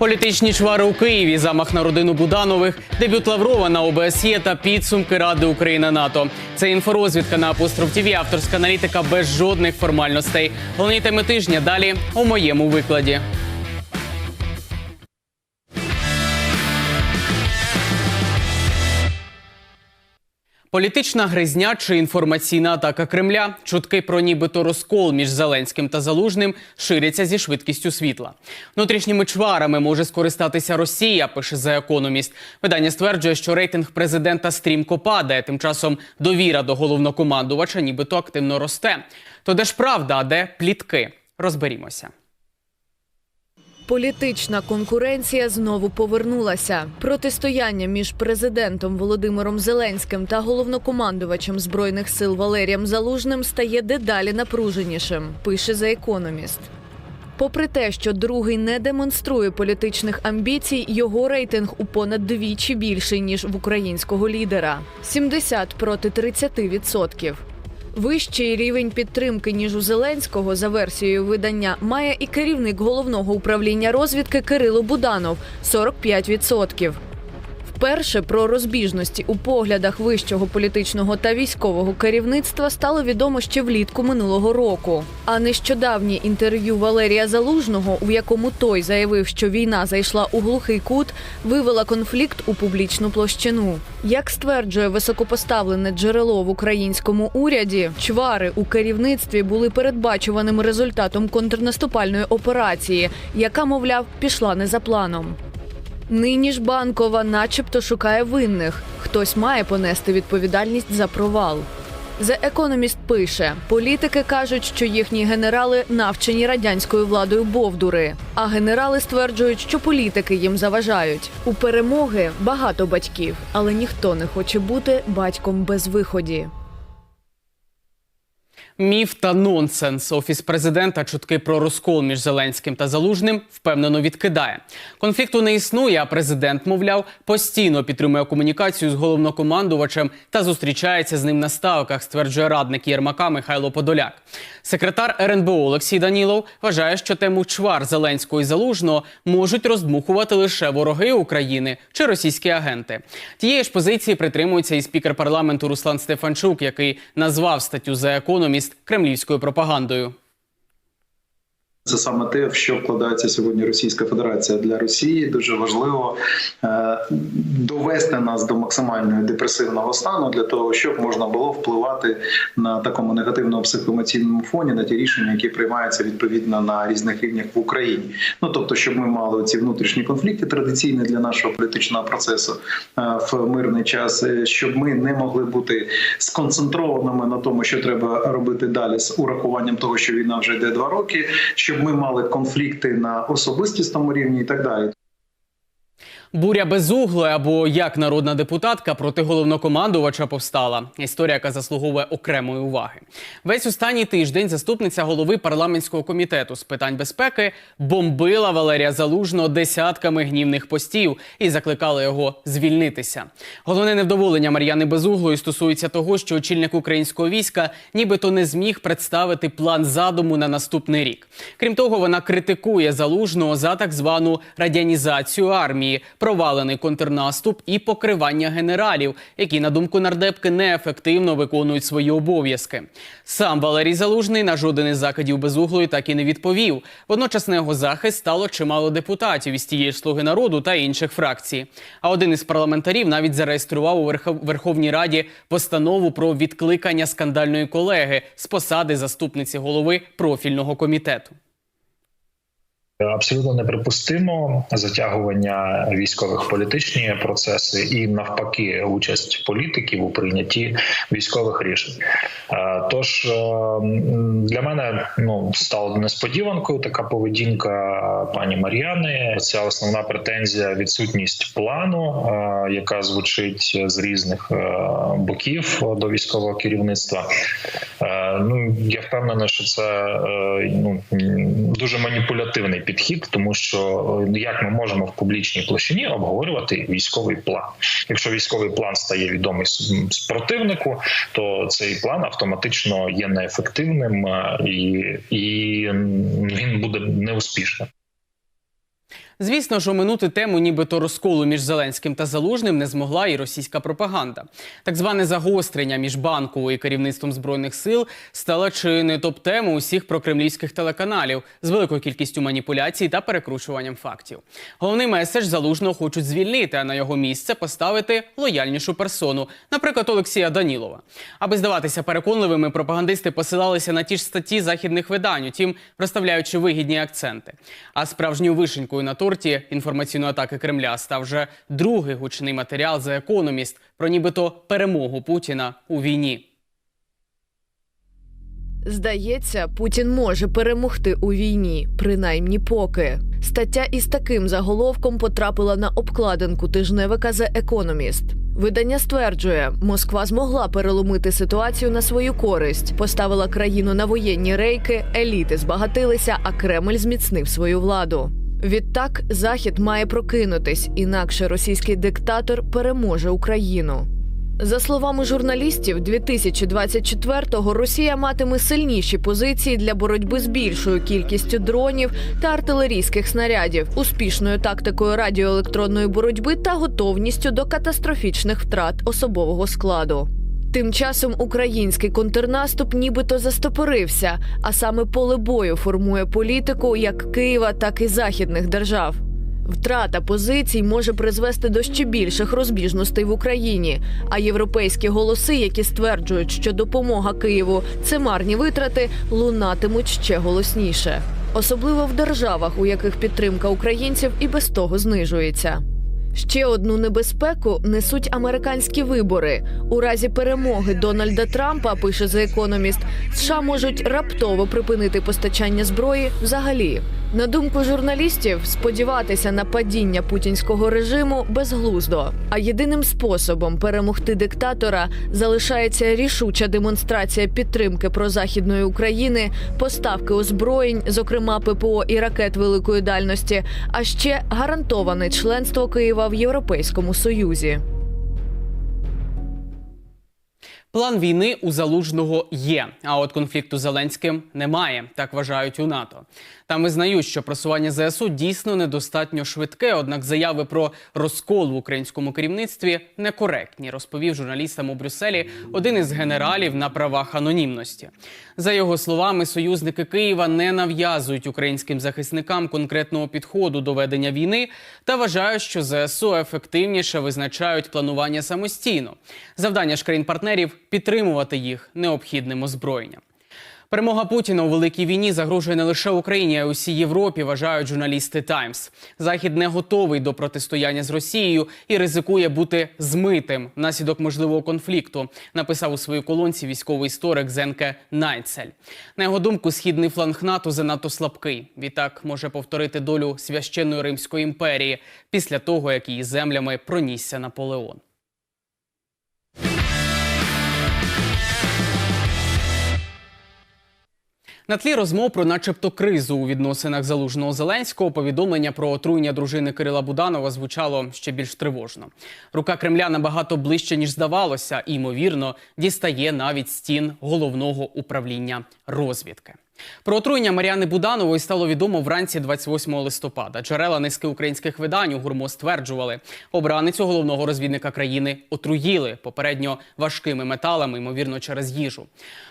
Політичні чвари у Києві, замах на родину Буданових, дебют Лаврова на ОБСЄ та підсумки Ради Україна НАТО. Це інфорозвідка на Апостроф ТІВІ, авторська аналітика без жодних формальностей. Головні теми тижня далі у моєму викладі. Політична гризня чи інформаційна атака Кремля. Чутки про нібито розкол між Зеленським та Залужним ширяться зі швидкістю світла. Внутрішніми чварами може скористатися Росія. Пише за економіст. Видання стверджує, що рейтинг президента стрімко падає. Тим часом довіра до головнокомандувача нібито активно росте. То де ж правда, а де плітки? Розберімося. Політична конкуренція знову повернулася. Протистояння між президентом Володимиром Зеленським та головнокомандувачем збройних сил Валерієм Залужним стає дедалі напруженішим. Пише за економіст. Попри те, що другий не демонструє політичних амбіцій, його рейтинг у понад двічі більший ніж в українського лідера 70 проти 30 відсотків. Вищий рівень підтримки ніж у Зеленського за версією видання має і керівник головного управління розвідки Кирило Буданов 45%. Вперше про розбіжності у поглядах вищого політичного та військового керівництва стало відомо ще влітку минулого року. А нещодавнє інтерв'ю Валерія Залужного, у якому той заявив, що війна зайшла у глухий кут, вивела конфлікт у публічну площину. Як стверджує високопоставлене джерело в українському уряді, чвари у керівництві були передбачуваним результатом контрнаступальної операції, яка, мовляв, пішла не за планом. Нині ж банкова, начебто, шукає винних. Хтось має понести відповідальність за провал. The Economist пише: політики кажуть, що їхні генерали навчені радянською владою бовдури. А генерали стверджують, що політики їм заважають. У перемоги багато батьків, але ніхто не хоче бути батьком без виході. Міф та нонсенс. Офіс президента чутки про розкол між Зеленським та Залужним впевнено відкидає. Конфлікту не існує. А президент, мовляв, постійно підтримує комунікацію з головнокомандувачем та зустрічається з ним на ставках. Стверджує радник Єрмака Михайло Подоляк. Секретар РНБО Олексій Данілов вважає, що тему чвар Зеленського і Залужного можуть роздмухувати лише вороги України чи російські агенти. Тієї ж позиції притримується і спікер парламенту Руслан Стефанчук, який назвав статтю за економіст кремлівською пропагандою. Це саме те, в що вкладається сьогодні Російська Федерація для Росії. Дуже важливо е, довести нас до максимального депресивного стану для того, щоб можна було впливати на такому негативному психоемоційному фоні на ті рішення, які приймаються відповідно на різних рівнях в Україні. Ну тобто, щоб ми мали ці внутрішні конфлікти традиційні для нашого політичного процесу е, в мирний час, е, щоб ми не могли бути сконцентрованими на тому, що треба робити далі з урахуванням того, що війна вже йде два роки. Щоб ми мали конфлікти на особистісному рівні і так далі. Буря безуглої або як народна депутатка проти головнокомандувача повстала. Історія, яка заслуговує окремої уваги. Весь останній тиждень заступниця голови парламентського комітету з питань безпеки бомбила Валерія Залужного десятками гнівних постів і закликала його звільнитися. Головне невдоволення Мар'яни Безуглої стосується того, що очільник українського війська нібито не зміг представити план задуму на наступний рік. Крім того, вона критикує залужного за так звану радянізацію армії провалений контрнаступ і покривання генералів, які, на думку нардепки, неефективно виконують свої обов'язки. Сам Валерій Залужний на жоден із закидів безуглої так і не відповів. Водночас на його захист стало чимало депутатів із тієї слуги народу та інших фракцій. А один із парламентарів навіть зареєстрував у Верхов- Верховній Раді постанову про відкликання скандальної колеги з посади заступниці голови профільного комітету. Абсолютно неприпустимо затягування військових політичні процеси і навпаки участь політиків у прийнятті військових рішень. Е, Тож е, для мене ну стало несподіванкою така поведінка пані Мар'яни. Ця основна претензія відсутність плану, е, яка звучить з різних боків до військового керівництва. Ну я впевнений, що це ну дуже маніпулятивний підхід, тому що е, як ми можемо в публічній площині обговорювати військовий план. Якщо військовий план стає відомий противнику, то цей план автоматично є неефективним е, і, і він буде неуспішним. Звісно ж, оминути тему нібито розколу між Зеленським та Залужним не змогла і російська пропаганда. Так зване загострення між банковою і керівництвом збройних сил стало чи не топ-тему усіх прокремлівських телеканалів з великою кількістю маніпуляцій та перекручуванням фактів. Головний меседж залужного хочуть звільнити, а на його місце поставити лояльнішу персону, наприклад, Олексія Данілова. Аби здаватися переконливими, пропагандисти посилалися на ті ж статті західних видань, утім розставляючи вигідні акценти. А справжньою вишенькою на торті інформаційної атаки Кремля став вже другий гучний матеріал The Economist про нібито перемогу Путіна у війні. Здається, Путін може перемогти у війні, принаймні поки. Стаття із таким заголовком потрапила на обкладинку тижневика The Economist. Видання стверджує, Москва змогла переломити ситуацію на свою користь, поставила країну на воєнні рейки, еліти збагатилися, а Кремль зміцнив свою владу. Відтак Захід має прокинутись, інакше російський диктатор переможе Україну. За словами журналістів, 2024-го Росія матиме сильніші позиції для боротьби з більшою кількістю дронів та артилерійських снарядів, успішною тактикою радіоелектронної боротьби та готовністю до катастрофічних втрат особового складу. Тим часом український контрнаступ нібито застопорився, а саме поле бою формує політику як Києва, так і західних держав. Втрата позицій може призвести до ще більших розбіжностей в Україні. А європейські голоси, які стверджують, що допомога Києву це марні витрати, лунатимуть ще голосніше, особливо в державах, у яких підтримка українців і без того знижується. Ще одну небезпеку несуть американські вибори. У разі перемоги Дональда Трампа, пише The Economist, США можуть раптово припинити постачання зброї взагалі. На думку журналістів, сподіватися на падіння путінського режиму безглуздо. А єдиним способом перемогти диктатора залишається рішуча демонстрація підтримки прозахідної України, поставки озброєнь, зокрема ППО і ракет великої дальності, а ще гарантоване членство Києва в Європейському Союзі. План війни у залужного є, а от конфлікту з Зеленським немає. Так вважають у НАТО. Там визнають, що просування ЗСУ дійсно недостатньо швидке. Однак заяви про розкол в українському керівництві некоректні, розповів журналістам у Брюсселі один із генералів на правах анонімності. За його словами, союзники Києва не нав'язують українським захисникам конкретного підходу до ведення війни та вважають, що ЗСУ ефективніше визначають планування самостійно. Завдання ж країн-партнерів підтримувати їх необхідним озброєнням. Перемога Путіна у великій війні загрожує не лише Україні, а й усій Європі. Вважають журналісти Таймс. Захід не готовий до протистояння з Росією і ризикує бути змитим внаслідок можливого конфлікту. Написав у своїй колонці військовий історик Зенке Найцель. На його думку, східний фланг НАТО занадто слабкий. Відтак може повторити долю священної Римської імперії після того, як її землями пронісся Наполеон. На тлі розмов про, начебто, кризу у відносинах залужного зеленського повідомлення про отруєння дружини Кирила Буданова звучало ще більш тривожно. Рука Кремля набагато ближче ніж здавалося, і ймовірно дістає навіть стін головного управління розвідки. Про отруєння Мар'яни Буданової стало відомо вранці 28 листопада. Джерела низки українських видань у гурмо стверджували, обраницю головного розвідника країни отруїли попередньо важкими металами, ймовірно, через їжу.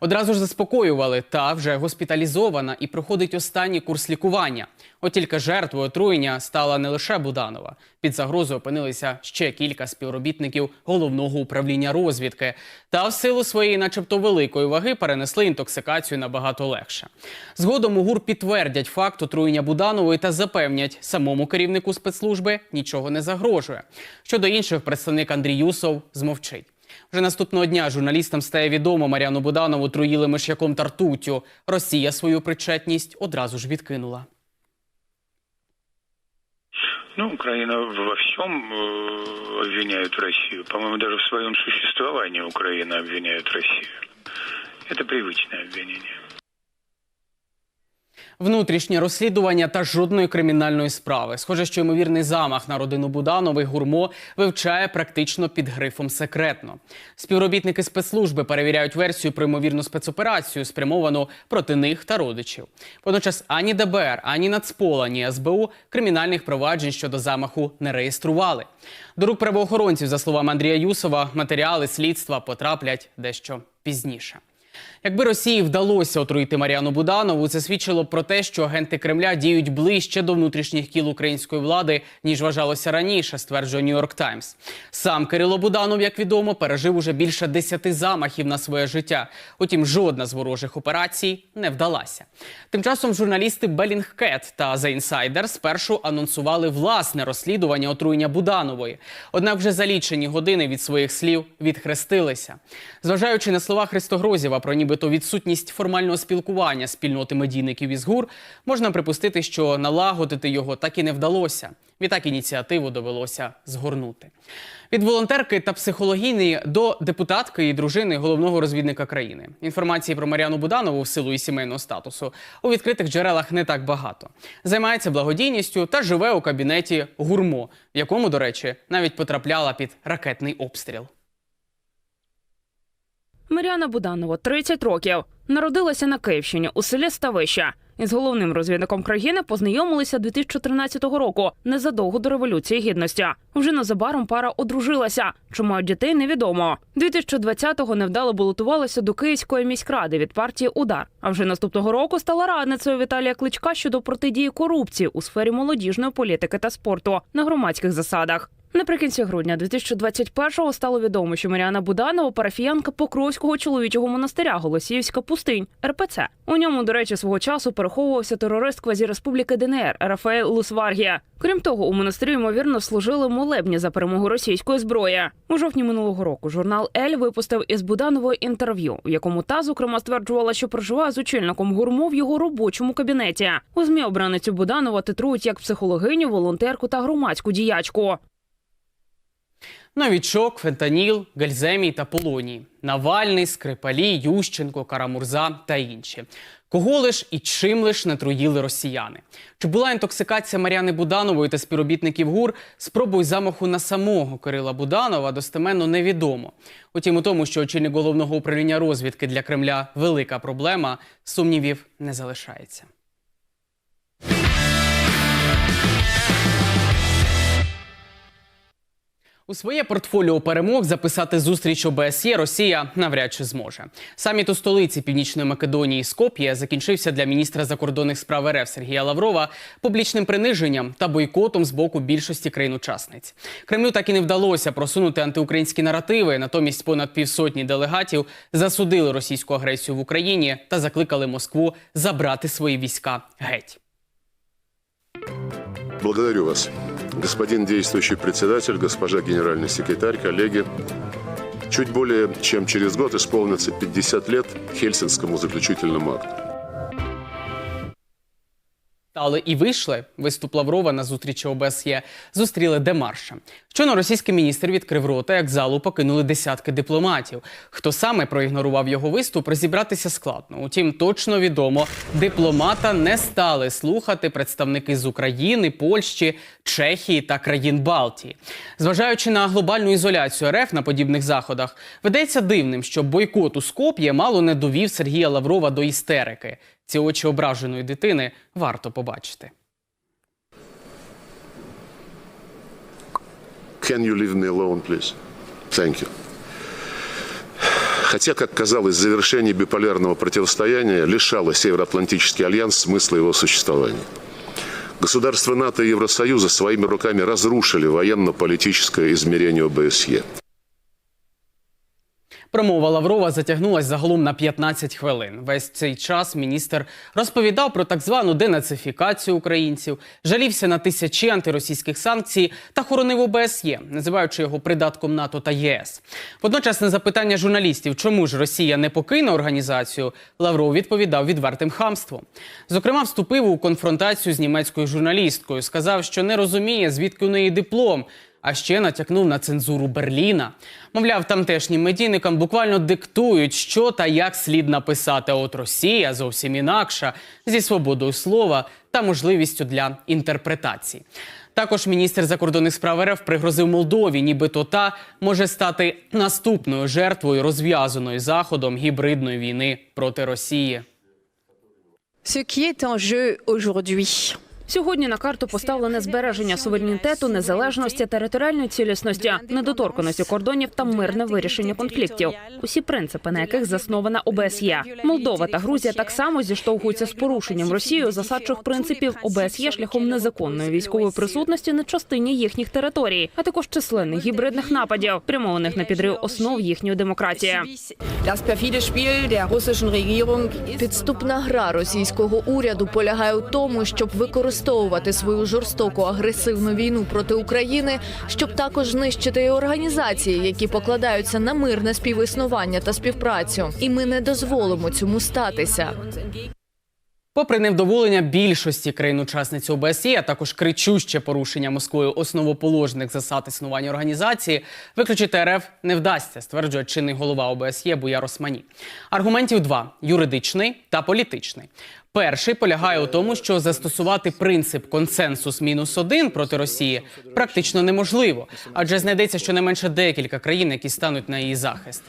Одразу ж заспокоювали, та вже госпіталізована і проходить останній курс лікування. От тільки жертвою отруєння стала не лише Буданова. Під загрозою опинилися ще кілька співробітників головного управління розвідки. Та в силу своєї, начебто, великої ваги, перенесли інтоксикацію набагато легше. Згодом у ГУР підтвердять факт отруєння Буданової та запевнять, самому керівнику спецслужби нічого не загрожує. Щодо інших, представник Андрій Юсов змовчить. Вже наступного дня журналістам стає відомо, Мар'яну Буданову труїли миш'яком та ртуттю. Росія свою причетність одразу ж відкинула. Ну, Украина во всем э, обвиняет Россию. По-моему, даже в своем существовании Украина обвиняет Россию. Это привычное обвинение. Внутрішнє розслідування та жодної кримінальної справи. Схоже, що ймовірний замах на родину Буданових гурмо вивчає практично під грифом секретно. Співробітники спецслужби перевіряють версію про ймовірну спецоперацію, спрямовану проти них та родичів. Водночас ані ДБР, ані Нацпола, ні СБУ кримінальних проваджень щодо замаху не реєстрували. До рук правоохоронців, за словами Андрія Юсова, матеріали слідства потраплять дещо пізніше. Якби Росії вдалося отруїти Маріану Буданову, це свідчило про те, що агенти Кремля діють ближче до внутрішніх кіл української влади, ніж вважалося раніше, стверджує Нью-Йорк Таймс. Сам Кирило Буданов, як відомо, пережив уже більше десяти замахів на своє життя. Утім, жодна з ворожих операцій не вдалася. Тим часом журналісти Bellingcat та The Insider спершу анонсували власне розслідування отруєння Буданової. Однак вже за лічені години від своїх слів відхрестилися. Зважаючи на слова Христогрозєва про нібито відсутність формального спілкування спільноти медійників із ГУР, можна припустити, що налагодити його так і не вдалося. Відтак ініціативу довелося згорнути. Від волонтерки та психологіні до депутатки і дружини головного розвідника країни. Інформації про Мар'яну Буданову в силу її сімейного статусу у відкритих джерелах не так багато. Займається благодійністю та живе у кабінеті гурмо, в якому, до речі, навіть потрапляла під ракетний обстріл. Мар'яна Буданова, 30 років. Народилася на Київщині у селі Ставища. Із головним розвідником країни познайомилися 2013 року, незадовго до революції гідності. Вже незабаром пара одружилася. Чи мають дітей, невідомо. 2020-го невдало балотувалася до Київської міськради від партії Удар. А вже наступного року стала радницею Віталія Кличка щодо протидії корупції у сфері молодіжної політики та спорту на громадських засадах. Наприкінці грудня 2021-го стало відомо, що Маріана Буданова парафіянка Покровського чоловічого монастиря Голосіївська пустинь РПЦ. У ньому, до речі, свого часу переховувався терорист квазіреспубліки ДНР Рафаель Лусваргія. Крім того, у монастирі ймовірно служили молебні за перемогу російської зброї. У жовтні минулого року журнал Ель випустив із Будановою інтерв'ю, в якому та зокрема стверджувала, що проживає з очільником гурмо в його робочому кабінеті. У змі обраницю Буданова титрують як психологиню, волонтерку та громадську діячку. Новічок, фентаніл, гальземій та полоній, Навальний, Скрипалі, Ющенко, Карамурза та інші. Кого лиш і чим лиш не труїли росіяни? Чи була інтоксикація Мар'яни Буданової та співробітників ГУР спробою замаху на самого Кирила Буданова достеменно невідомо. Утім, у тому, що очільник головного управління розвідки для Кремля велика проблема, сумнівів не залишається. У своє портфоліо перемог записати зустріч ОБСЄ Росія навряд чи зможе. Саміт у столиці Північної Македонії Скоп'є закінчився для міністра закордонних справ РФ Сергія Лаврова публічним приниженням та бойкотом з боку більшості країн-учасниць. Кремлю так і не вдалося просунути антиукраїнські наративи. Натомість понад півсотні делегатів засудили російську агресію в Україні та закликали Москву забрати свої війська геть. Благодарю вас, господин действующий председатель, госпожа генеральный секретарь, коллеги. Чуть более чем через год исполнится 50 лет Хельсинскому заключительному акту. Але і вийшли виступ Лаврова на зустрічі ОБСЄ зустріли демаршем. Щойно російський міністр відкрив рота, як залу покинули десятки дипломатів. Хто саме проігнорував його виступ, розібратися складно. Утім, точно відомо, дипломата не стали слухати представники з України, Польщі, Чехії та країн Балтії. Зважаючи на глобальну ізоляцію РФ на подібних заходах, видається дивним, що бойкот у Скоп'є мало не довів Сергія Лаврова до істерики. Ці очі ображеної дитини варто побачити. Can you leave me alone, please? Thank you. Хотя, как казалось, завершение биполярного противостояния лишало Североатлантический альянс смысла его существования. Государства НАТО и Евросоюза своими руками разрушили военно-политическое измерение ОБСЕ. Промова Лаврова затягнулась загалом на 15 хвилин. Весь цей час міністр розповідав про так звану денацифікацію українців, жалівся на тисячі антиросійських санкцій та хоронив ОБСЄ, називаючи його придатком НАТО та ЄС. Водночас на запитання журналістів, чому ж Росія не покине організацію, Лавров відповідав відвертим хамством. Зокрема, вступив у конфронтацію з німецькою журналісткою, сказав, що не розуміє, звідки у неї диплом. А ще натякнув на цензуру Берліна. Мовляв, тамтешнім медійникам буквально диктують, що та як слід написати. От Росія зовсім інакша зі свободою слова та можливістю для інтерпретації. Також міністр закордонних справ РФ пригрозив Молдові, нібито та може стати наступною жертвою розв'язаної заходом гібридної війни проти Росії. Ce qui est en jeu aujourd'hui, Сьогодні на карту поставлене збереження суверенітету, незалежності, територіальної цілісності, недоторканості кордонів та мирне вирішення конфліктів. Усі принципи, на яких заснована ОБСЄ. Молдова та Грузія так само зіштовхуються з порушенням Росією засадчих принципів ОБСЄ шляхом незаконної військової присутності на частині їхніх територій, а також численних гібридних нападів, прямованих на підрив основ їхньої демократії. Підступна гра російського уряду полягає у тому, щоб використовувати свою жорстоку агресивну війну проти України, щоб також знищити і організації, які покладаються на мирне співіснування та співпрацю. І ми не дозволимо цьому статися. Попри невдоволення більшості країн-учасниць ОБСЄ, а також кричуще порушення Москвою основоположних засад існування організації, виключити РФ не вдасться, стверджує чинний голова ОБСЄ Буяр Османі. Аргументів два: юридичний та політичний. Перший полягає у тому, що застосувати принцип консенсус мінус один проти Росії практично неможливо, адже знайдеться щонайменше декілька країн, які стануть на її захист.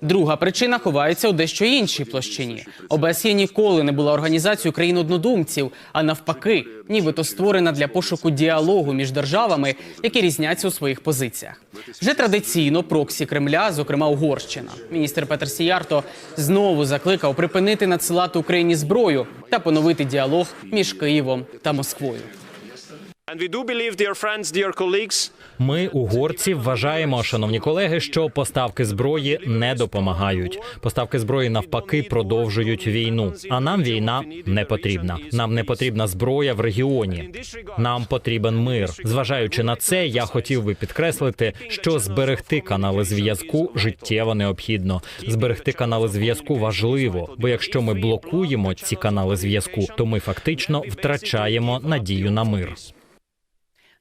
Друга причина ховається у дещо іншій площині. ОБСЄ ніколи не була організацією країн-однодумців, а навпаки, нібито створена для пошуку діалогу між державами, які різняться у своїх позиціях. Вже традиційно проксі Кремля, зокрема Угорщина. Міністр Петер Сіярто знову закликав припинити надсилати Україні зброю та поновити діалог між Києвом та Москвою. Ми, угорці, вважаємо, шановні колеги, що поставки зброї не допомагають. Поставки зброї навпаки продовжують війну. А нам війна не потрібна. Нам не потрібна зброя в регіоні. Нам потрібен мир. Зважаючи на це, я хотів би підкреслити, що зберегти канали зв'язку життєво необхідно. Зберегти канали зв'язку важливо, бо якщо ми блокуємо ці канали зв'язку, то ми фактично втрачаємо надію на мир.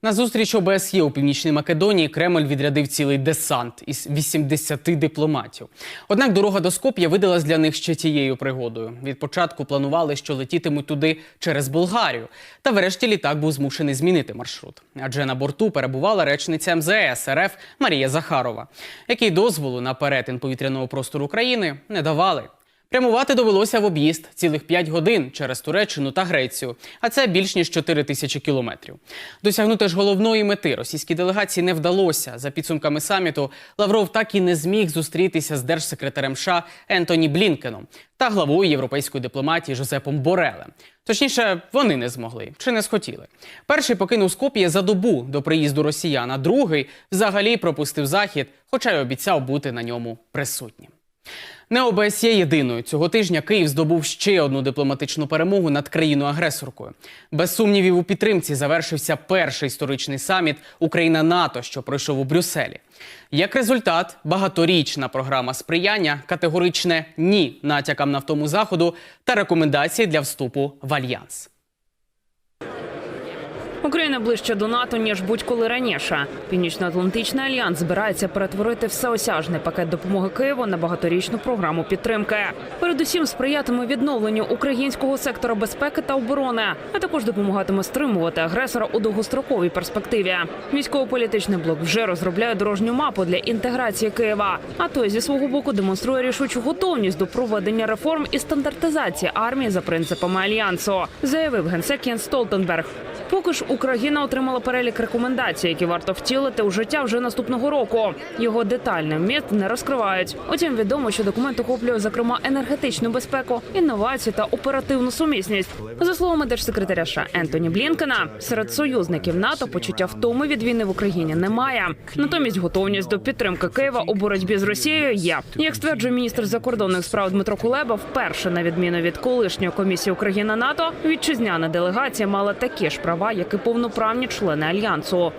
На зустріч ОБСЄ у Північній Македонії Кремль відрядив цілий десант із 80 дипломатів. Однак дорога до Скоп'я видалась для них ще тією пригодою. Від початку планували, що летітимуть туди через Болгарію. Та врешті літак був змушений змінити маршрут. Адже на борту перебувала речниця МЗС РФ Марія Захарова, якій дозволу на перетин повітряного простору України не давали. Прямувати довелося в об'їзд цілих 5 годин через Туреччину та Грецію, а це більш ніж 4 тисячі кілометрів. Досягнути ж головної мети російській делегації не вдалося. За підсумками саміту Лавров так і не зміг зустрітися з держсекретарем США Ентоні Блінкеном та главою європейської дипломатії Жозепом Борелем. Точніше, вони не змогли чи не схотіли. Перший покинув Скоп'є за добу до приїзду росіян, а другий взагалі пропустив захід, хоча й обіцяв бути на ньому присутнім. Не ОБСЄ єдиною цього тижня Київ здобув ще одну дипломатичну перемогу над країною-агресоркою. Без сумнівів у підтримці завершився перший історичний саміт Україна НАТО, що пройшов у Брюсселі. Як результат, багаторічна програма сприяння, категоричне ні натякам на втому заходу та рекомендації для вступу в альянс. Україна ближче до НАТО ніж будь-коли раніше. Північно-Атлантичний альянс збирається перетворити всеосяжний пакет допомоги Києву на багаторічну програму підтримки. Передусім сприятиме відновленню українського сектора безпеки та оборони, а також допомагатиме стримувати агресора у довгостроковій перспективі. Військово-політичний блок вже розробляє дорожню мапу для інтеграції Києва. А той зі свого боку демонструє рішучу готовність до проведення реформ і стандартизації армії за принципами альянсу, заявив генсек Єн Столтенберг. Поки ж Україна отримала перелік рекомендацій, які варто втілити у життя вже наступного року. Його детальний вміст не розкривають. Утім, відомо, що документ охоплює зокрема енергетичну безпеку, інновації та оперативну сумісність. За словами держсекретаря США Ентоні Блінкена, серед союзників НАТО почуття втоми від війни в Україні немає. Натомість готовність до підтримки Києва у боротьбі з Росією є. Як стверджує міністр закордонних справ Дмитро Кулеба, вперше на відміну від колишньої комісії Україна НАТО, вітчизняна делегація мала такі ж права, як і повноправні члени альянсу.